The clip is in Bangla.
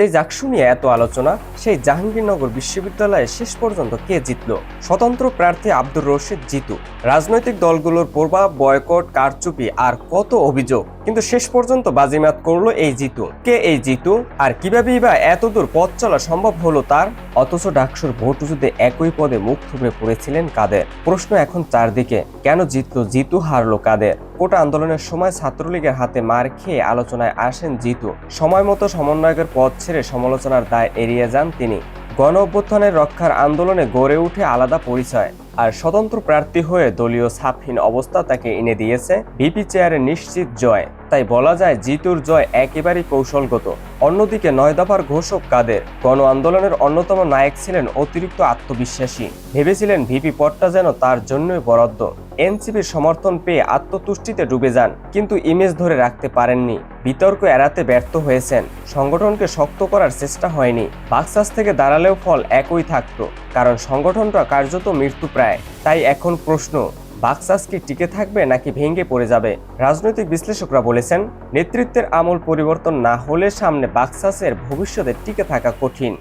যে জাকসু নিয়ে এত আলোচনা, সেই জাহাঙ্গীরনগর বিশ্ববিদ্যালয়ে শেষ পর্যন্ত কে জিতল? স্বতন্ত্র প্রার্থী আব্দুর রশিদ জিতু। রাজনৈতিক দলগুলোর প্রভাব, বয়কট, কারচুপি আর কত অভিযোগ। কিন্তু শেষ পর্যন্ত বাজিমাত করল এই জিতু। কে এই জিতু? আর কিভাবেই বা এতদূর পথ চলা সম্ভব হলো তার? অথচ ডাকসুর ভোট যুদ্ধে একই পদে মুখ থুবড়ে পড়েছিলেন কাদের? প্রশ্ন এখন চারদিকে। কেন জিতলো জিতু, হারলো কাদের? কোটা আন্দোলনের সময় ছাত্রলীগের হাতে মার খেয়ে আলোচনায় আসেন জিতু। সময় মতো সমন্বয়কের পথ ছেড়ে সমালোচনার দায় এড়িয়ে যান তিনি। গণ অভ্যুত্থানের রক্ষার আন্দোলনে গড়ে উঠে আলাদা পরিচয়। আর স্বতন্ত্র প্রার্থী হয়ে দলীয় ছাপহীন অবস্থা তাকে এনে দিয়েছে বিপি চেয়ারে নিশ্চিত জয়। তাই বলা যায় জিতুর জয় একেবারেই কৌশলগত। অন্যদিকে নয় দফার ঘোষক কাদের? গণ আন্দোলনের অন্যতম নায়ক ছিলেন অতিরিক্ত আত্মবিশ্বাসী। ভেবেছিলেন ভিপি পদটা যেন তার জন্যই বরাদ্দ। এনসিপির সমর্থন পেয়ে আত্মতুষ্টিতে ডুবে যান, কিন্তু ইমেজ ধরে রাখতে পারেননি। বিতর্ক এড়াতে ব্যর্থ হয়েছেন। সংগঠনকে শক্ত করার চেষ্টা হয়নি। বাক্সাস থেকে দাঁড়ালেও ফল একই থাকতো, কারণ সংগঠনটা কার্যত মৃত্যুপ্রায় তাই এখন প্রশ্ন বাক্সাস কি টিকে থাকবে নাকি ভেঙে পড়ে যাবে? রাজনৈতিক বিশ্লেষকরা বলেছেন, নেতৃত্বের আমল পরিবর্তন না হলে সামনে বাক্সাসের ভবিষ্যতে টিকে থাকা কঠিন।